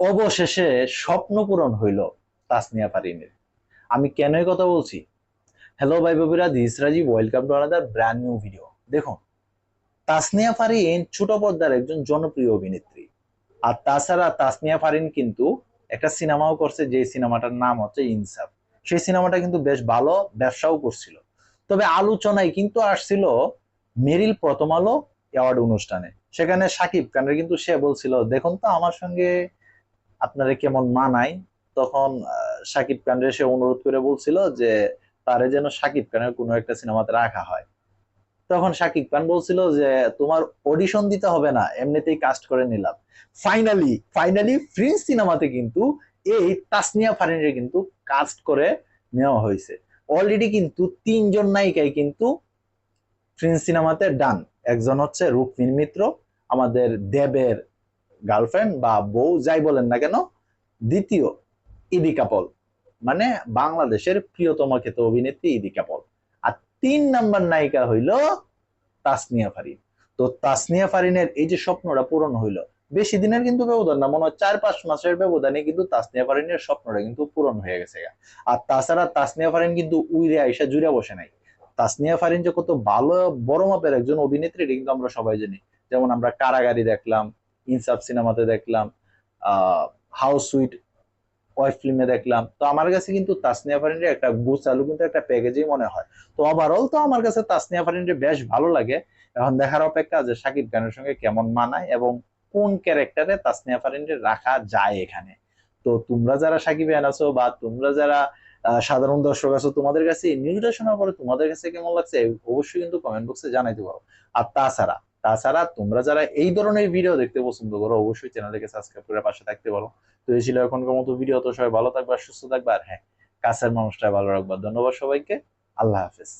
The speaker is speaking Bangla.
অবশেষে স্বপ্ন পূরণ হইল তাসনিয়া ফারিনের। আমি কেন এই কথা বলছি? হ্যালো ভাই বাবিরা this Rajib welcome to another brand new video দেখুন, তাসনিয়া ফারিন ছোট পর্দার একজন জনপ্রিয় অভিনেত্রী। আর তাছাড়া তাসনিয়া ফারিন কিন্তু একটা সিনেমাও করছে যে সিনেমাটার নাম হচ্ছে ইনসাফ। সেই সিনেমাটা কিন্তু বেশ ভালো ব্যবসাও করছিল। তবে আলোচনায় কিন্তু আসছিল মেরিল প্রথম আলো অ্যাওয়ার্ড অনুষ্ঠানে। সেখানে সাকিব খানের কিন্তু সে বলছিল, দেখুন তো, আমার সঙ্গে আপনারা কেমন মানায়? তখন সাকিব খানের সে অনুরোধ করে বলছিল যে, তারে যেন সাকিব খানের কোনো একটা সিনেমাতে রাখা হয়। তখন সাকিব খান বলছিল যে, তোমার অডিশন দিতে হবে না, এমনিতেই কাস্ট করে নিলাম। ফাইনালি ফাইনালি ফ্রিন্স সিনেমাতে কিন্তু এই তাসনিয়া ফারিনের কিন্তু কাস্ট করে নেওয়া হয়েছে। অলরেডি কিন্তু তিনজন নায়িকাই কিন্তু ফ্রিন্স সিনেমাতে ডান একজন হচ্ছে রূপমিন মিত্র, আমাদের দেবের গার্লফ্রেন্ড বা বউ, যাই বলেন না কেন, দ্বিতীয় ইদি কাপল মানে বাংলাদেশের প্রিয়তম খ্যাত অভিনেত্রী ইদি কাপল আর তিন নাম্বার নায়িকা হইল তাসনিয়া ফারিন। তো তাসনিয়া ফারিনের এই যে স্বপ্নটা পূরণ হইল, বেশি দিনের কিন্তু ব্যবধান না, মনে হয় চার পাঁচ মাসের ব্যবধানে কিন্তু তাসনিয়া ফারিনের স্বপ্নটা কিন্তু পূরণ হয়ে গেছে আর তাছাড়া তাসনিয়া ফারিন কিন্তু উইরে আইসা জুড়ে বসে নাই। তাসনিয়া ফারিন যে কত ভালো বড় মাপের একজন অভিনেত্রী কিন্তু আমরা সবাই জানি। যেমন আমরা কারাগারি দেখলাম ইনসাফ সিনেমাতে দেখলাম হাউস সুইট ওয়াইফ ফিল্মে দেখলাম। তো আমার কাছে কিন্তু তাসনিয়া ফারিনের একটা গুছালু কিন্তু একটা প্যাকেজই মনে হয়। তো ওভারঅল তো আমার কাছে তাসনিয়া ফারিনের বেশ ভালো লাগে। এখন দেখার অপেক্ষা যে সাকিব খানের সঙ্গে কেমন মানায় এবং কোন ক্যারেক্টারে তাসনিয়া ফারিনের রাখা যায় এখানে। তো তোমরা যারা সাকিব আছো বা তোমরা যারা সাধারণ দর্শক আছো, তোমাদের কাছে এই নিউজটা শোনার পরে তোমাদের কাছে কেমন লাগছে? অবশ্যই কিন্তু কমেন্ট বক্সে জানাইতে পারো। আর তাছাড়া তাছাড়া তোমরা যারা এই ধরনের ভিডিও দেখতে পছন্দ করো, অবশ্যই চ্যানেলটাকে সাবস্ক্রাইব করে পাশে থাকতে পারো। তো এই ছিল এখনকার মতো ভিডিও তো সবাই ভালো থাকবে আর সুস্থ থাকবে, আর হ্যাঁ কাছের মানুষটা ভালো রাখবা। ধন্যবাদ সবাইকে। আল্লাহ হাফেজ।